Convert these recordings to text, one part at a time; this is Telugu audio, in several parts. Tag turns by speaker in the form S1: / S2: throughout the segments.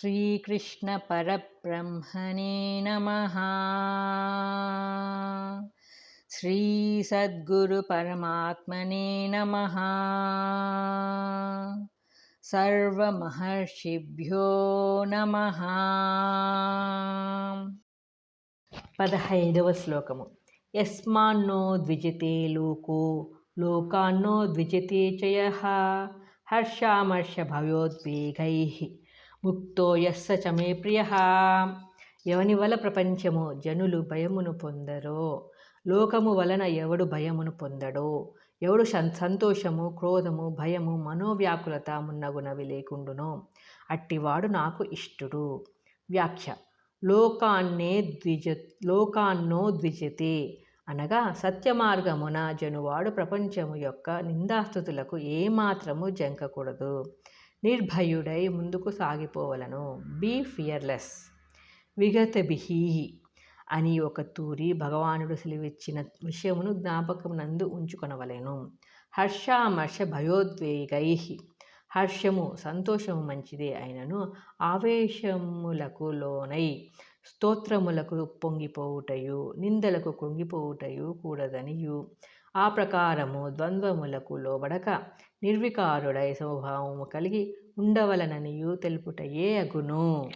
S1: श्रीकृष्णपरब्रह्मणे नमः श्रीसद्गुरुपरमात्मने नमः सर्वमहर्षिभ्यो नमः పదహైదవ శ్లోకము యస్మాన్నో ద్విజతే లోకో లోకాన్నో ద్విజతే చయ హర్షామర్ష భయోద్వేగై ముక్తో యస్స చమే ప్రియ. ఎవని వల ప్రపంచము జనులు భయమును పొందరో? లోకము వలన ఎవడు భయమును పొందడో? ఎవడు సంతోషము క్రోధము భయము మనోవ్యాకులత మున్నగునవి లేకుండునో? అట్టివాడు నాకు ఇష్టుడు. వ్యాఖ్య. లోకాన్నే ద్విజ లోకాన్నో ద్విజతే అనగా సత్యమార్గమున జనువాడు ప్రపంచము యొక్క నిందాస్తుతులకు ఏమాత్రము జంకకూడదు. నిర్భయుడై ముందుకు సాగిపోవలను. Be fearless. విగతభిహి అని ఒక తూరి భగవానుడు సెలివిచ్చిన విషయమును జ్ఞాపకం నందు ఉంచుకొనవలెను. హర్షామర్ష భయోద్వేగై హర్షము సంతోషము మంచిదే అయినను ఆవేశములకు లోనై స్తోత్రములకు పొంగిపోవుటయు నిందలకు కృంగిపోవుటయు కూడదనియు. ఆ ప్రకారము ద్వంద్వములకు లోబడక నిర్వికారుడై స్వభావము కలిగి ఉండవలననియు తెలుపుటయే అగును.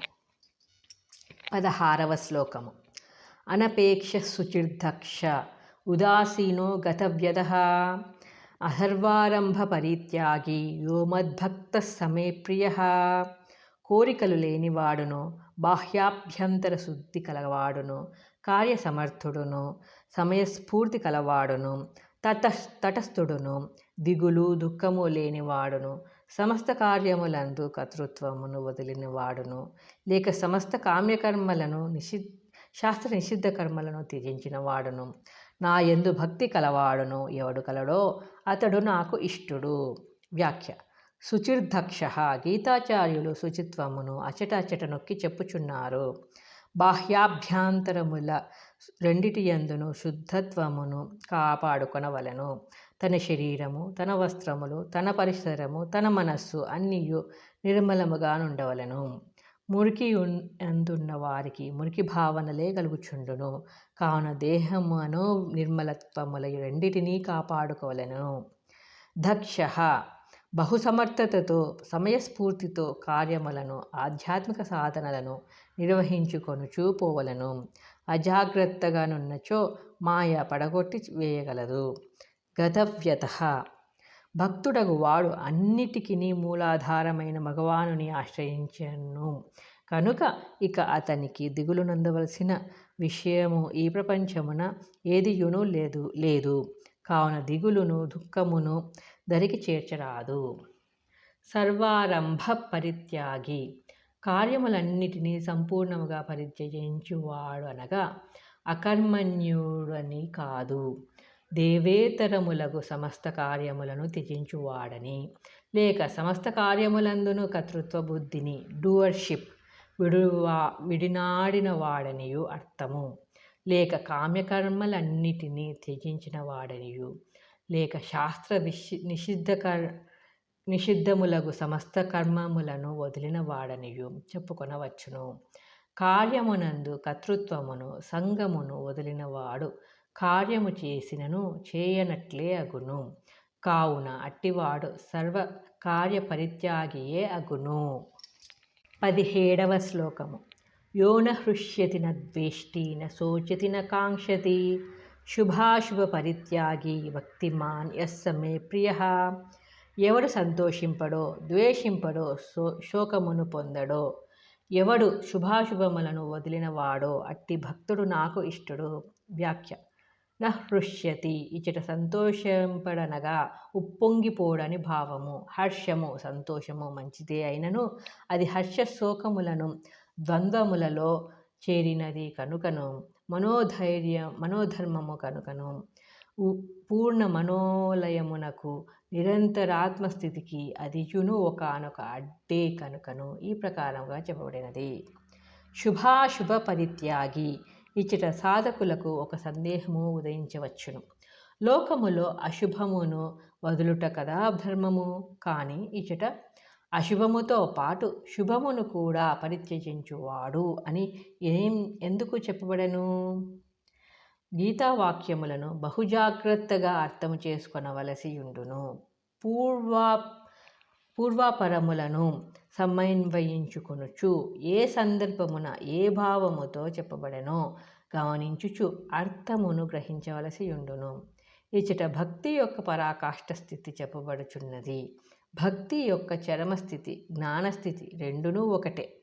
S1: పదహారవ శ్లోకము. అనపేక్ష శుచిర్దక్ష ఉదాసీనో గతవ్యద అసర్వారంభ పరిత్యాగి యో మద్భక్త సమే ప్రియ కోరికలు లేనివాడును బాహ్యాభ్యంతర శుద్ధి కలవాడును కార్యసమర్థుడును సమయస్ఫూర్తి కలవాడును తట తటస్థుడును దిగులు దుఃఖము లేనివాడును సమస్త కార్యములందు కర్తృత్వమును వదిలినవాడును లేక సమస్త కామ్యకర్మలను నిషి శాస్త్ర నిషిద్ధ కర్మలను త్యజించిన వాడును నా ఎందు భక్తి కలవాడును ఎవడు కలడో అతడు నాకు ఇష్టుడు. వ్యాఖ్య. శుచిర్ధక్ష గీతాచార్యులు శుచిత్వమును అచట అచట నొక్కి చెప్పుచున్నారు. బాహ్యాభ్యాంతరముల రెండిటి యందును శుద్ధత్వమును కాపాడుకొనవలెను. తన శరీరము తన వస్త్రములు తన పరిసరము తన మనస్సు అన్నీయు నిర్మలముగా నుండవలను. మురికి ఉన్- అందున్న వారికి మురికి భావనలే కలుగుచుండును. కావున దేహము అను నిర్మలత్వముల రెండిటినీ కాపాడుకోవలెను. దక్ష బహుసమర్థతతో సమయస్ఫూర్తితో కార్యములను ఆధ్యాత్మిక సాధనలను నిర్వహించుకొనుచూ పోవలను అజాగ్రత్తగానున్నచో మాయ పడగొట్టి వేయగలదు. గతవ్యత. భక్తుడగు వాడు అన్నిటికీ మూలాధారమైన భగవానుని ఆశ్రయించను. కనుక ఇక అతనికి దిగులు నందవలసిన విషయము ఈ ప్రపంచమున ఏదియును లేదు లేదు. కావున దిగులును దుఃఖమును దరికి చేర్చరాదు. సర్వారంభ పరిత్యాగి కార్యములన్నిటినీ సంపూర్ణముగా పరిచయించువాడు అనగా అకర్మణ్యుడని కాదు. దేవేతరములకు సమస్త కార్యములను త్యజించువాడని. లేక సమస్త కార్యములందును కర్తృత్వ బుద్ధిని డూవర్షిప్ విడువా విడినాడిన వాడనియు అర్థము. లేక కామ్యకర్మలన్నిటినీ త్యజించిన వాడనియు లేక శాస్త్ర విషి నిషిద్ధ నిషిద్ధములగు సమస్త కర్మములను వదిలిన వాడనియు. చెప్పుకొనవచ్చును. కార్యమునందు కర్తృత్వమును సంగమును వదిలినవాడు కార్యము చేసినను చేయనట్లే అగును. కావున అట్టివాడు సర్వ కార్య పరిత్యాగియే అగును. పదిహేడవ శ్లోకము. యోన హృష్యతి న ద్వేష్టి న శోచతి న కాంక్షతి. శుభాశుభ పరిత్యాగి భక్తిమాన్ యస్స మే ప్రియ. ఎవడు సంతోషింపడో ద్వేషింపడో శో శోకమును పొందడో ఎవడు శుభాశుభములను వదిలినవాడో అట్టి భక్తుడు నాకు ఇష్టడు. వ్యాఖ్య. నహృష్యతి ఇచ్చట సంతోషింపడనగా ఉప్పొంగిపోడని భావము. హర్షము సంతోషము మంచిదే అయినను అది హర్ష శోకములను ద్వంద్వములలో చేరినది కనుకను. మనోధైర్య మనోధర్మము కనుకను. ఉ- పూర్ణ మనోలయమునకు నిరంతరాత్మస్థితికి అదియును ఒకనొక అడ్డే కనుకను ఈ ప్రకారంగా చెప్పబడినది. శుభాశుభ పరిత్యాగి ఇచ్చట సాధకులకు ఒక సందేహము ఉదయించవచ్చును. లోకములో అశుభమును వదులుట కదా ధర్మము? కానీ ఇచ్చట అశుభముతో పాటు శుభమును కూడా పరిత్యజించువాడు అని ఏం ఎందుకు చెప్పబడను? గీతావాక్యములను బహుజాగ్రత్తగా అర్థము చేసుకొనవలసి ఉండును పూర్వా పూర్వాపరములను సమన్వయించుకొనుచు ఏ సందర్భమున ఏ భావముతో చెప్పబడనో గమనించుచు అర్థమును గ్రహించవలసి ఉండును ఇచ్చట భక్తి యొక్క పరాకాష్ఠ స్థితి చెప్పబడుచున్నది. భక్తి యొక్క చరమస్థితి జ్ఞానస్థితి రెండునూ ఒకటే.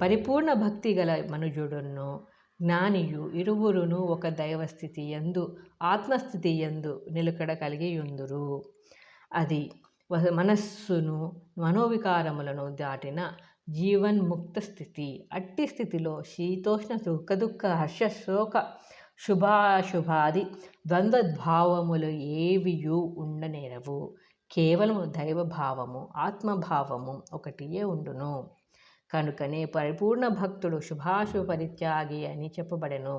S1: పరిపూర్ణ భక్తి గల మనుజుడును జ్ఞానియు ఇరువురును ఒక దైవస్థితి ఎందు ఆత్మస్థితి ఎందు నిలకడ కలిగి ఉందురు అది మనస్సును మనోవికారములను దాటిన జీవన్ముక్త స్థితి. అట్టి స్థితిలో శీతోష్ణ సుఖ దుఃఖ హర్ష శోక శుభాశుభాది ద్వంద్వద్భావములు ఏవియు ఉండనేరవు కేవలము దైవభావము ఆత్మభావము ఒకటియే ఉండును. కనుకనే పరిపూర్ణ భక్తుడు శుభాశుభ పరిత్యాగి అని చెప్పబడెను.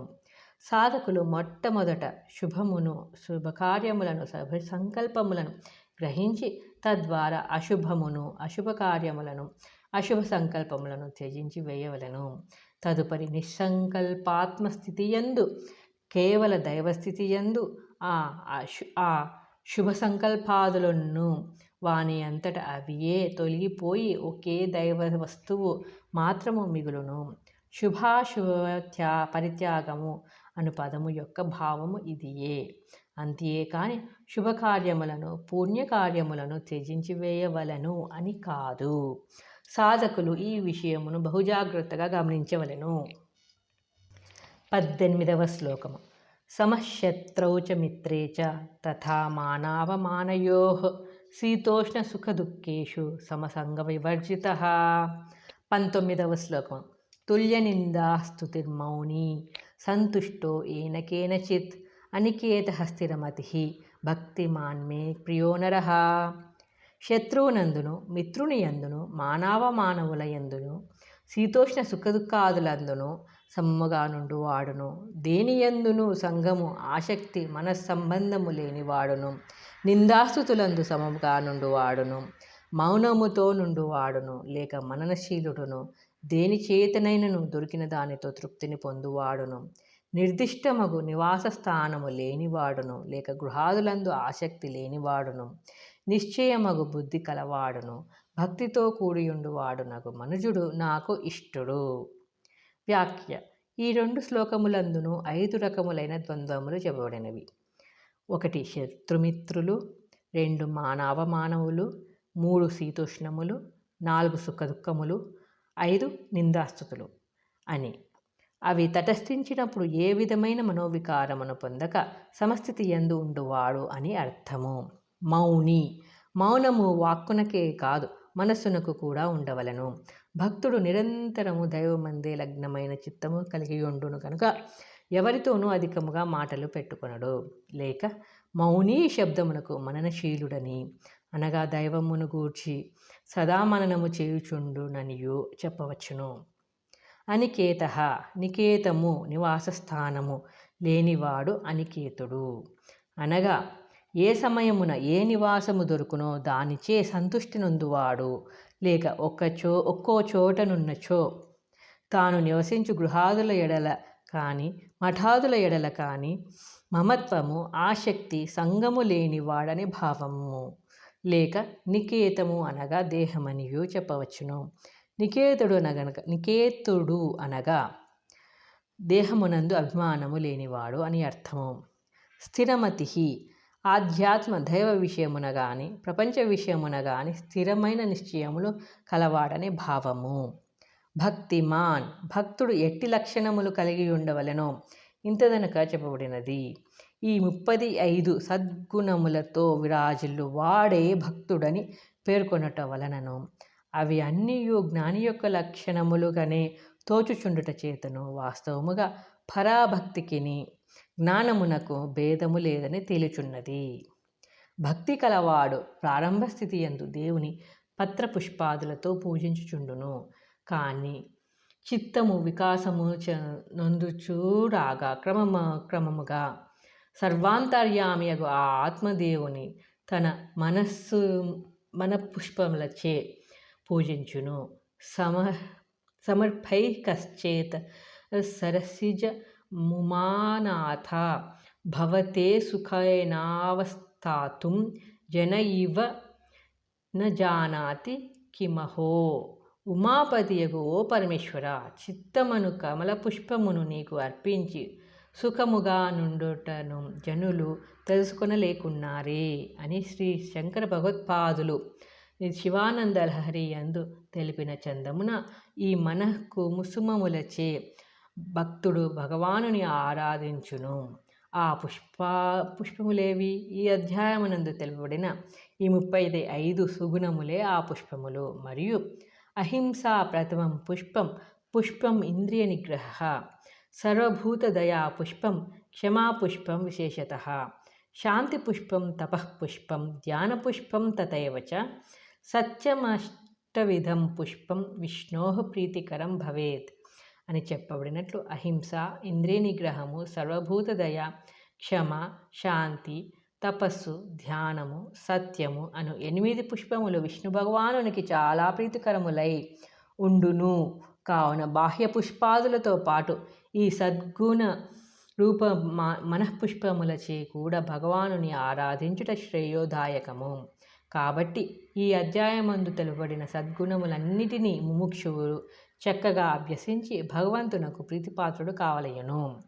S1: సాధకులు మొట్టమొదట శుభమును శుభకార్యములను శుభ సంకల్పములను గ్రహించి తద్వారా అశుభమును అశుభ కార్యములను అశుభ సంకల్పములను త్యజించి వేయవలను. తదుపరి నిస్సంకల్పాత్మస్థితి యందు కేవల దైవస్థితి యందు ఆ అశు ఆ శుభ సంకల్పాదులను వాని అంతట అవియే తొలగిపోయి ఒకే దైవ వస్తువు మాత్రము మిగులును. శుభాశుభత్యా పరిత్యాగము అను పదము యొక్క భావము ఇదియే. అంతే కాని శుభకార్యములను పుణ్యకార్యములను త్యజించి వేయవలను అని కాదు. సాధకులు ఈ విషయమును బహుజాగ్రత్తగా గమనించవలెను. పద్దెనిమిదవ శ్లోకము. సమశత్రౌ చ మిత్రే చ తథా మానావమానయో శీతోష్ణ సుఖ దుఃఖేషు సమసంగ వివర్జిత పంతొమ్మిదవ శ్లోకం. తుల్యనిందా స్తుతిర్మౌని సంతుష్టో ఏన కేనచిత్ అనికేత స్థిరమతి భక్తిమాన్మే ప్రియో నరః. శత్రువునందును మిత్రుని ఎందును మానవ మానవుల ఎందును శీతోష్ణ సుఖదుఖాదులందును సమ్మగానుండు వాడును. దేని యందును సంఘము ఆసక్తి మనస్సంబంధము లేని వాడును. నిందాస్తుతులందు సమముగానుండు వాడును. మౌనముతో నుండు వాడును లేక మననశీలుడును. దేని చేతనైనను దొరికిన దానితో తృప్తిని పొందువాడును. నిర్దిష్టమగు నివాస స్థానము లేనివాడును లేక గృహాదులందు ఆసక్తి లేనివాడును. నిశ్చయమగు బుద్ధి కలవాడును. భక్తితో కూడియుండువాడునగు మనుజుడు నాకు ఇష్టుడు. వ్యాఖ్య. ఈ రెండు శ్లోకములందును ఐదు రకములైన ద్వంద్వములు చెప్పబడినవి. ఒకటి శత్రుమిత్రులు రెండు మానవ మానవులు మూడు శీతోష్ణములు నాలుగు సుఖదుఖములు ఐదు నిందాస్తుతులు అని. అవి తటస్థించినప్పుడు ఏ విధమైన మనోవికారమును పొందక సమస్థితి ఎందు ఉండువాడు అని అర్థము. మౌని. మౌనము వాక్కునకే కాదు మనస్సునకు కూడా ఉండవలను. భక్తుడు నిరంతరము దైవమందే లగ్నమైన చిత్తము కలిగి ఉండును కనుక ఎవరితోనూ అధికముగా మాటలు పెట్టుకొనడు. లేక మౌనీ శబ్దమునకు మననశీలుడని అనగా దైవమును గూర్చి సదా మననము చేయుచుండుననియు చెప్పవచ్చును. అనికేత నికేతము నివాసస్థానము లేనివాడు అనికేతుడు. అనగా ఏ సమయమున ఏ నివాసము దొరుకునో దానిచే సంతుష్టి నొందువాడు లేక ఒక్కచో ఒక్కో చోటనున్నచో తాను నివసించు గృహాదుల ఎడల కానీ మఠాదుల ఎడల కానీ మమత్వము ఆసక్తి సంగము లేని వాడని భావము. లేక నికేతము అనగా దేహమనియు చెప్పవచ్చును. నికేతుడు అనగనక నికేతుడు అనగా దేహమునందు అభిమానము లేనివాడు అని అర్థము. స్థిరమతి ఆధ్యాత్మ దైవ విషయమున కానీ ప్రపంచ విషయమున కానీ స్థిరమైన నిశ్చయములు కలవాడని భావము. భక్తిమాన్ భక్తుడు ఎట్టి లక్షణములు కలిగి ఉండవలెనో ఇంతదనక చెప్పబడినది. ఈ ముప్పది ఐదు సద్గుణములతో విరాజిల్లు వాడే భక్తుడని పేర్కొనట వలనను. అవి అన్నీయు జ్ఞాని యొక్క లక్షణములుగానే తోచుచుండుట చేతను. వాస్తవముగా పరాభక్తికిని జ్ఞానమునకు భేదము లేదని తేలుచున్నది. భక్తి కలవాడు ప్రారంభ స్థితి యందు దేవుని పత్రపుష్పాదులతో పూజించుచుండును. కానీ చిత్తము వికాసము చ నందుచూరాగా క్రమమ క్రమముగా సర్వాంతర్యామియగు ఆ ఆత్మదేవుని తన మనస్సు మన పుష్పములచే పూజించును. సమ సమర్పై కశ్చేత్ సరసిజ ముమానాథ భవతే సుఖైనావస్థాతుం జన ఇవ న జానాతి కిమహో ఉమాపతియగు ఓ పరమేశ్వర చిత్తమను కమల పుష్పమును నీకు అర్పించి సుఖముగా నుండుటను జనులు తెలుసుకొనలేకున్నారే అని శ్రీ శంకర భగవత్పాదులు శివానంద లహరి యందు తెలిపిన చందమున ఈ మనకు ముసుమములచే భక్తుడు భగవానుని ఆరాధించును. ఆ పుష్ప పుష్పములేవి ఈ అధ్యాయమునందు తెలుపబడిన ఈ ముప్పై ఐదు సుగుణములే ఆ పుష్పములు. మరియు అహింసా ప్రథమం పుష్పం పుష్పం ఇంద్రియ నిగ్రహ సర్వభూతదయా పుష్పం క్షమాపుష్పం విశేషత శాంతి పుష్పం తపఃపుష్పం ధ్యానపుష్పం తథైవ చ సత్యమష్టవిధం పుష్పం విష్ణోః ప్రీతికరం భవేత్. అని చెప్పబడినట్లు అహింస ఇంద్రియ నిగ్రహము సర్వభూతదయ క్షమ శాంతి తపస్సు ధ్యానము సత్యము అను ఎనిమిది పుష్పములు విష్ణు భగవానునికి చాలా ప్రీతికరములై ఉండును. కావున బాహ్య పుష్పాదులతో పాటు ఈ సద్గుణ రూప మనఃపుష్పములచే కూడా భగవానుని ఆరాధించుట శ్రేయోదాయకము. కాబట్టి ఈ అధ్యాయమందు తెలుపబడిన సద్గుణములన్నిటినీ ముముక్షువులు చక్కగా అభ్యసించి భగవంతునకు ప్రీతిపాత్రుడు కావలయను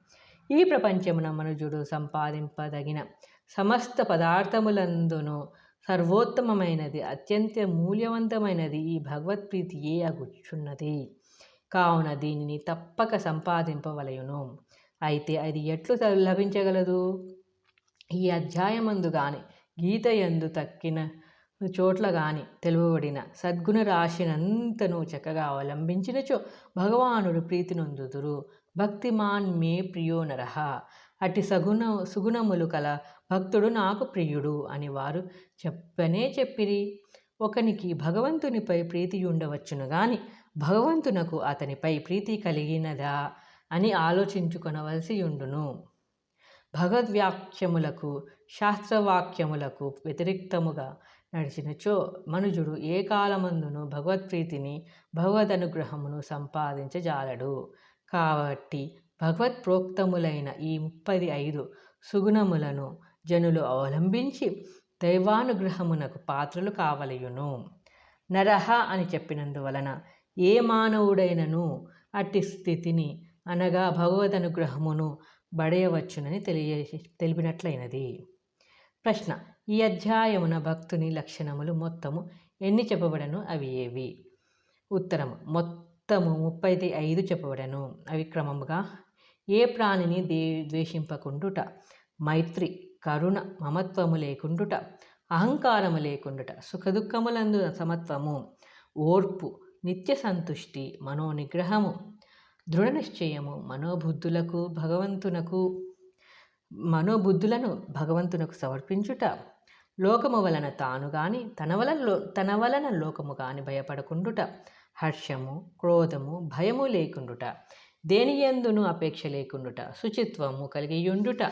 S1: ఈ ప్రపంచమున మనుజుడు సంపాదింపదగిన సమస్త పదార్థములందును సర్వోత్తమమైనది అత్యంత మూల్యవంతమైనది ఈ భగవత్ప్రీతియే అగుచున్నది. కావున దీనిని తప్పక సంపాదింపవలయును అయితే అది ఎట్లు లభించగలదు? ఈ అధ్యాయమందు గాని గీత ఎందు తక్కిన చోట్ల గాని తెలువబడిన సద్గుణ రాశినంతను చక్కగా అవలంబించినచో భగవానుడు ప్రీతినొందుదురు. భక్తిమాన్ మే ప్రియో నరహ అట్టి సగుణ సుగుణములు కల భక్తుడు నాకు ప్రియుడు అని వారు చెప్పనే చెప్పిరి. ఒకనికి భగవంతునిపై ప్రీతి ఉండవచ్చును గాని భగవంతునకు అతనిపై ప్రీతి కలిగినదా అని ఆలోచించుకొనవలసి ఉండును భగవద్వాక్యములకు శాస్త్రవాక్యములకు వ్యతిరిక్తముగా నడిచినచో మనుజుడు ఏ కాలమందును భగవత్ప్రీతిని భగవద్ అనుగ్రహమును సంపాదించజాలడు. కాబట్టి భగవత్ ప్రోక్తములైన ఈ ముప్పది ఐదు సుగుణములను జనులు అవలంబించి దైవానుగ్రహమునకు పాత్రలు కావలయును. నరహ అని చెప్పినందువలన ఏ మానవుడైనను అట్టి స్థితిని అనగా భగవద్ అనుగ్రహమును బడయవచ్చునని తెలియ తెలిపినట్లయినది. ప్రశ్న ఈ అధ్యాయమున భక్తుని లక్షణములు మొత్తము ఎన్ని చెప్పబడను? అవి ఏవి? ఉత్తరము మొత్తము ముప్పై ఐదు చెప్పబడను. అవి క్రమముగా ఏ ప్రాణిని దే ద్వేషింపకుండుట? మైత్రి కరుణ మమత్వము లేకుండుట? అహంకారము లేకుండుట? సుఖదుఖములందు సమత్వము? ఓర్పు నిత్య సంతుష్టి మనోనిగ్రహము? దృఢ నిశ్చయము మనోబుద్ధులకు భగవంతునకు మనోబుద్ధులను భగవంతునకు సమర్పించుట? లోకము వలన తాను గాని తన వలన లో తన వలన లోకము గాని భయపడకుండుట హర్షము క్రోధము భయము లేకుండుట దేని ఎందును అపేక్ష లేకుండుట శుచిత్వము కలిగియుండుట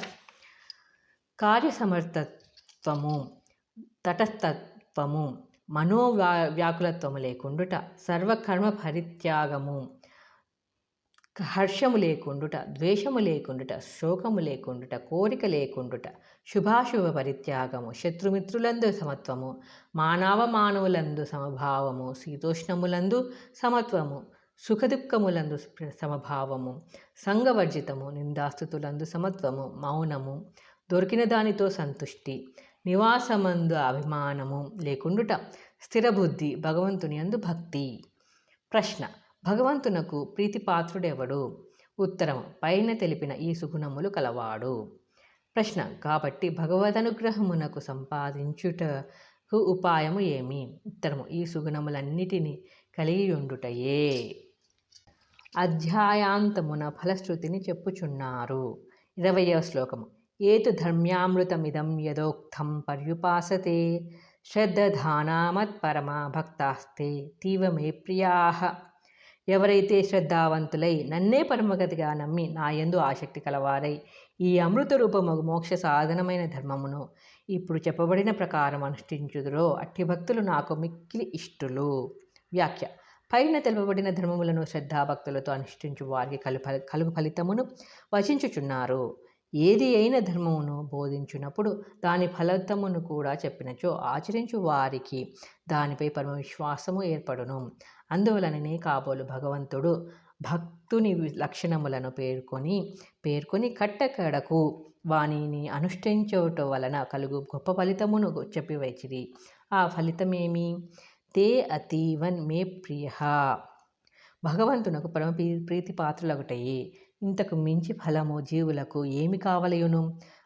S1: కార్యసమర్థత్వము తటస్థత్వము మనోవ్యా వ్యాకులత్వము లేకుండుట సర్వకర్మ పరిత్యాగము హర్షము లేకుండుట ద్వేషము లేకుండుట శోకము లేకుండుట కోరిక లేకుండుట శుభాశుభ పరిత్యాగము శత్రుమిత్రులందు సమత్వము మానవ మానవులందు సమభావము శీతోష్ణములందు సమత్వము సుఖదుఃఖములందు సమభావము సంగవర్జితము నిందాస్థుతులందు సమత్వము మౌనము దొరికిన దానితో సంతుష్టి నివాసమందు అభిమానము లేకుండుట స్థిరబుద్ధి భగవంతుని అందు భక్తి. ప్రశ్న భగవంతునకు ప్రీతిపాత్రుడెవడు? ఉత్తరం పైన తెలిపిన ఈ సుగుణములు కలవాడు. ప్రశ్న కాబట్టి భగవదనుగ్రహమునకు సంపాదించుటకు ఉపాయము ఏమి? ఉత్తరము ఈ సుగుణములన్నిటినీ కలిగి ఉండుటయే అధ్యాయాంతమున ఫలశ్రుతిని చెప్పుచున్నారు. ఇరవయవ శ్లోకము. ఏతు ధర్మ్యామృతమిదం యదోక్తం పర్యుపాసతే శ్రద్ధధానామత్పరమా భక్తాస్తే తీవమే ప్రియా. ఎవరైతే శ్రద్ధావంతులై నన్నే పరమగతిగా నమ్మి నా యందు ఆసక్తి కలవారై ఈ అమృత రూపము మోక్ష సాధనమైన ధర్మమును ఇప్పుడు చెప్పబడిన ప్రకారం అనుష్ఠించుదురో అట్టి భక్తులు నాకు మిక్కిలి ఇష్టులు. వ్యాఖ్య. పైన తెలుపబడిన ధర్మములను శ్రద్ధాభక్తులతో అనుష్ఠించు వారికి కలు కలుగు ఫలితమును వచించుచున్నారు. ఏది అయిన ధర్మమును బోధించినప్పుడు దాని ఫలితమును కూడా చెప్పినచో ఆచరించు వారికి దానిపై పరమ విశ్వాసము ఏర్పడును. అందువలననే కాబోలు భగవంతుడు భక్తుని లక్షణములను పేర్కొని పేర్కొని కట్టకడకు వాణిని అనుష్ఠించటం వలన కలుగు గొప్ప ఫలితమును చెప్పివచ్చిరి ఆ ఫలితమేమి? తే అతీవన్ మే ప్రియ. భగవంతునకు పరమ ప్రీతి పాత్రలొకటయి ఇంతకు మించి ఫలము జీవులకు ఏమి కావలయును?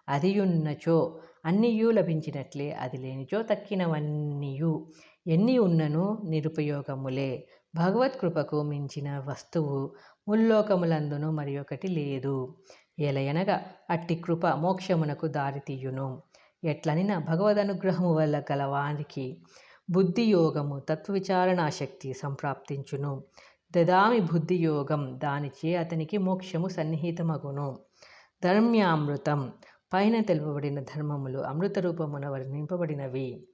S1: అదియున్నచో అన్నియు లభించినట్లే అది లేనిచో తక్కినవన్నీయు. ఎన్ని ఉన్నను నిరుపయోగములే. భగవత్ కృపకు మించిన వస్తువు ముల్లోకములందును మరి ఒకటి లేదు. ఎలయనగా అట్టి కృప మోక్షమునకు దారితీయును. ఎట్లనిన భగవద్ అనుగ్రహము వల్ల గల వారికి బుద్ధియోగము తత్వవిచారణాశక్తి సంప్రాప్తించును. దదామి బుద్ధియోగం దానిచే అతనికి మోక్షము సన్నిహితమగును. ధర్మ్యామృతం పైన తెలుపబడిన ధర్మములు అమృత రూపమున వర్ణింపబడినవి.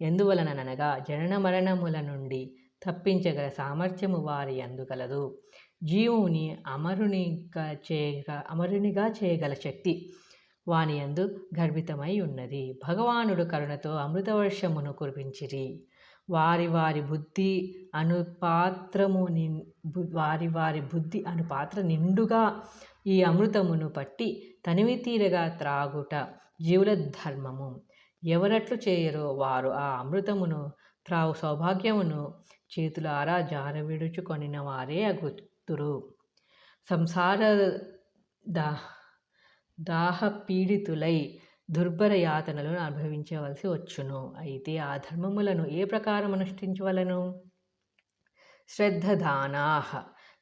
S1: ఎందువలననగా జనన మరణముల నుండి తప్పించగల సామర్థ్యము వారి అందుగలదు జీవుని అమరునిగా చేయగ అమరునిగా చేయగల శక్తి వాని అందు గర్భితమై ఉన్నది. భగవానుడు కరుణతో అమృతవర్షమును కురిపించిరి. వారి వారి బుద్ధి అనుపాత్రము ని వారి వారి బుద్ధి అనుపాత్ర నిండుగా ఈ అమృతమును పట్టి తనివి తీరగా త్రాగుట జీవుల ధర్మము. ఎవరట్లు చేయరో వారు ఆ అమృతమును త్రావు సౌభాగ్యమును చేతులారా జారవిడుచుకొనిన వారే అగుతురు. సంసార దా దాహ పీడితులై దుర్భర యాతనలను అనుభవించవలసి వచ్చును. అయితే ఆ ధర్మములను ఏ ప్రకారం అనుష్ఠించవలను? శ్రద్ధదానాహ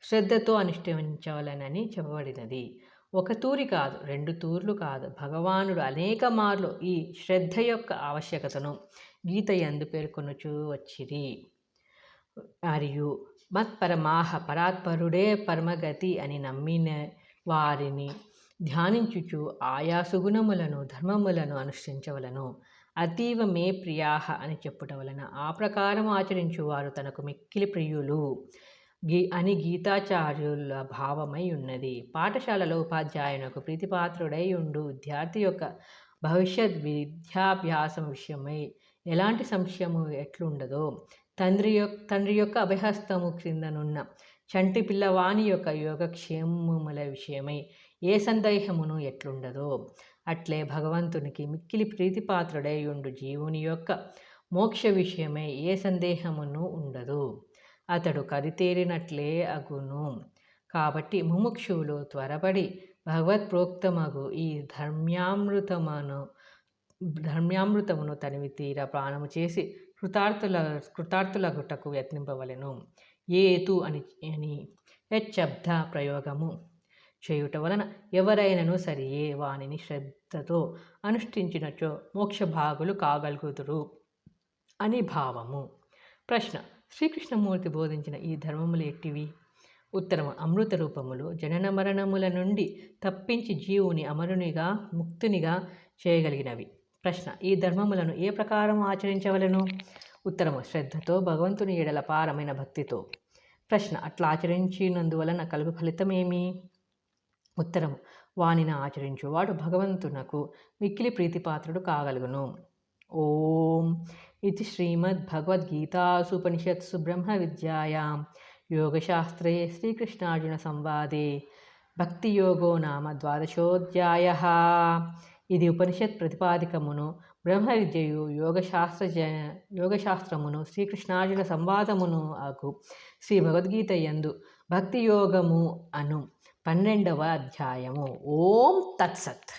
S1: శ్రద్ధతో అనుష్ఠించవలనని చెప్పబడినది. ఒక తూరి కాదు రెండు తూర్లు కాదు. భగవానుడు అనేక మార్లు ఈ శ్రద్ధ యొక్క ఆవశ్యకతను గీత ఎందు పేర్కొనుచూ వచ్చిరి. మరియు మత్పరమాహ పరాత్పరుడే పరమగతి అని నమ్మిన వారిని ధ్యానించుచు ఆయా సుగుణములను ధర్మములను అనుష్ఠించవలను. అతీవ మే ప్రియాహ అని చెప్పుట వలన ఆ ప్రకారం ఆచరించువారు తనకు మిక్కిలి ప్రియులు గీ అని గీతాచార్యుల భావమై ఉన్నది. పాఠశాలలో ఉపాధ్యాయునకు ప్రీతిపాత్రుడై ఉండు విద్యార్థి యొక్క భవిష్యత్ విద్యాభ్యాసం విషయమై ఎలాంటి సంశయము ఎట్లుండదో తండ్రి యొక్క తండ్రి యొక్క అభయహస్తము క్రిందనున్న చంటి పిల్లవాణి యొక్క యోగక్షేమముల విషయమై ఏ సందేహమును ఎట్లుండదో అట్లే భగవంతునికి మిక్కిలి ప్రీతిపాత్రుడై ఉండు జీవుని యొక్క మోక్ష విషయమై ఏ సందేహమును ఉండదు. అతడు కరితేరినట్లే అగును. కాబట్టి ముముక్షువులు త్వరపడి భగవత్ ప్రోక్తమగు ఈ ధర్మ్యామృతమును ధర్మ్యామృతమును తనివి తీర ప్రాణము చేసి కృతార్థుల కృతార్థులగుటకు యత్నింపవలెను. ఏతు అని అని యశబ్ద ప్రయోగము చేయుట వలన ఎవరైనను సరియే వానిని శ్రద్ధతో అనుష్ఠించినచో మోక్షభాగులు కాగలుగుతురు అని భావము. ప్రశ్న. శ్రీకృష్ణమూర్తి బోధించిన ఈ ధర్మములు ఎట్టివి? ఉత్తరము. అమృత రూపములు జనన మరణముల నుండి తప్పించి జీవుని అమరునిగా ముక్తునిగా చేయగలిగినవి. ప్రశ్న. ఈ ధర్మములను ఏ ప్రకారం ఆచరించవలను? ఉత్తరము శ్రద్ధతో భగవంతుని ఎడల పారమైన భక్తితో. ప్రశ్న అట్లా ఆచరించినందువలన కలుగు ఫలితమేమి? ఉత్తరము వానిని ఆచరించువాడు భగవంతునకు మిక్కిలి ప్రీతిపాత్రుడు కాగలుగును. ఓం ఇది శ్రీమద్ భగవద్గీతాసుపనిషత్సు బ్రహ్మ విద్యాయాం యోగశాస్త్రే శ్రీకృష్ణార్జున సంవాదే. భక్తియోగో నామ ద్వాదశోధ్యాయ. ఇది ఉపనిషత్ ప్రతిపాదికమును బ్రహ్మ విద్యయు యోగశాస్త్ర జ యోగశాస్త్రమును శ్రీకృష్ణార్జున సంవాదమును ఆకు. శ్రీ భగవద్గీత యందు భక్తి యోగము అను పన్నెండవ అధ్యాయము. ఓం తత్సత్.